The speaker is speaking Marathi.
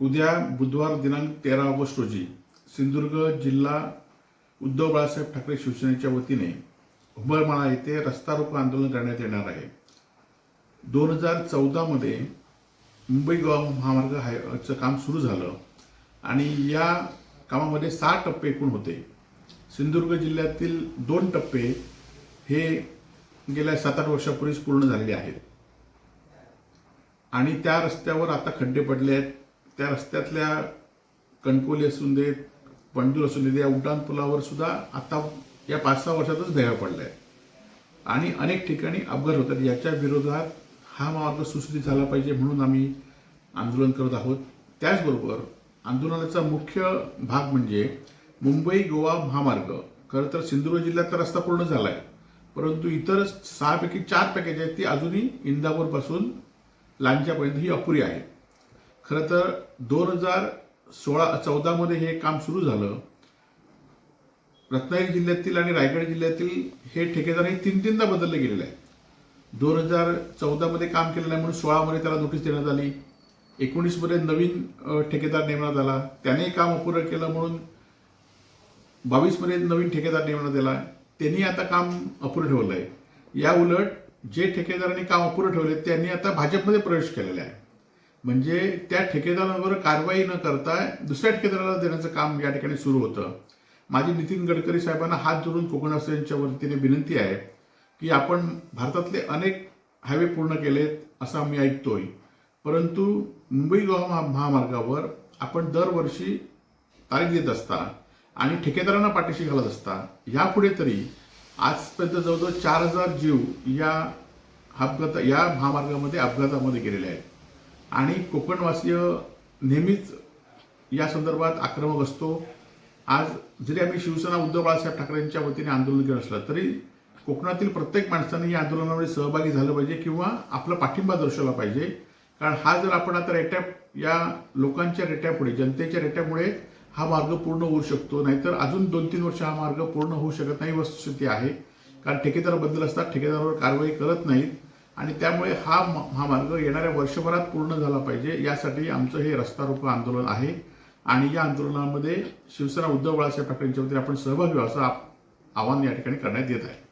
उद्या बुधवार दिनांक तेरा ऑगस्ट रोजी सिंधुदुर्ग जिल्हा उद्धव बाळासाहेब ठाकरे शिवसेनेच्या वतीने उंबरमाळा येथे रस्ता रोको आंदोलन करण्यात येणार आहे. दोन हजार चौदामध्ये मुंबई गोवा महामार्ग हायचं काम सुरू झालं आणि या कामामध्ये सहा टप्पे एकूण होते. सिंधुदुर्ग जिल्ह्यातील दोन टप्पे हे गेल्या सात आठ वर्षापूर्वीच पूर्ण झालेले आहेत. आणि त्या रस्त्यावर आता खड्डे पडले आहेत. त्या रस्त्यातल्या कणकोली असून देत पंडूर असून देत या उड्डाण पुलावर सुद्धा आता या पाच सहा वर्षातच भेगा पडल्या. आहेत आणि अनेक ठिकाणी अपघात होतात. याच्या विरोधात हा मार्ग सुस्थित झाला पाहिजे म्हणून आम्ही आंदोलन करत आहोत. त्याचबरोबर आंदोलनाचा मुख्य भाग म्हणजे मुंबई गोवा महामार्ग. खरं तर सिंधुदुर्ग जिल्ह्यात तर रस्ता पूर्ण झाला आहे परंतु इतर सहापैकी चार पॅकेज आहेत ती अजूनही इंदापूरपासून लांच्यापर्यंत ही अपुरी आहे खरं तर दोन हजार सोळा चौदामध्ये हे काम सुरू झालं. रत्नागिरी जिल्ह्यातील आणि रायगड जिल्ह्यातील हे ठेकेदार हे तीन तीनदा बदलले गेलेले आहेत. दोन हजार चौदामध्ये काम केलं नाही म्हणून सोळामध्ये त्याला नोटीस देण्यात आली. एकोणीसमध्ये नवीन ठेकेदार नेमण्यात आला. त्याने काम अपुरं केलं म्हणून बावीसमध्ये नवीन ठेकेदार नेमण्यात आला. त्यांनी आता काम अपुरं ठेवलं आहे या उलट जे ठेकेदारांनी काम अपुरं ठेवले त्यांनी आता भाजपमध्ये प्रवेश केलेला आहे. म्हणजे त्या ठेकेदारांवर कारवाई न करता दुसऱ्या ठेकेदाराला देण्याचं काम या ठिकाणी सुरू होतं. माझी नितीन गडकरी साहेबांना हात जोडून कोकणवासियांच्या वतीने विनंती आहे की आपण भारतातले अनेक हायवे पूर्ण केलेत असं आम्ही ऐकतोय. परंतु मुंबई गोवा महा- महामार्गावर आपण दरवर्षी तारीख देत असता आणि ठेकेदारांना पाठीशी घालत असता यापुढे तरी आजपर्यंत जवळजवळ चार हजार जीव या अपघात या महामार्गामध्ये अपघातामध्ये गेलेले आहेत. आणि कोकणवासीय नेहमीच या संदर्भात आक्रमक असतो. आज जरी आम्ही शिवसेना उद्धव बाळासाहेब ठाकरेंच्या वतीने आंदोलन केलं असलं तरी कोकणातील प्रत्येक माणसाने या आंदोलनामध्ये सहभागी झालं पाहिजे किंवा आपला पाठिंबा दर्शवला पाहिजे. कारण हा जर आपण आता रेट्या या लोकांच्या रेट्यापुढे जनतेच्या रेट्यामुळे हा मार्ग पूर्ण होऊ शकतो नाहीतर अजून दोन तीन वर्ष हा मार्ग पूर्ण होऊ शकत नाही वस्तुस्थिती आहे. कारण ठेकेदार बदल असतात ठेकेदारावर कारवाई करत नाहीत. आणि त्यामुळे हा म- हा मार्ग येणाऱ्या वर्षभरात पूर्ण झाला पाहिजे. यासाठी आमचं हे रस्ता रोको आंदोलन आहे. आणि या आंदोलनामध्ये शिवसेना उद्धव बाळासाहेब ठाकरेंच्या वतीने आपण सहभागी व्हावं असं आवाहन या ठिकाणी करण्यात येत आहे.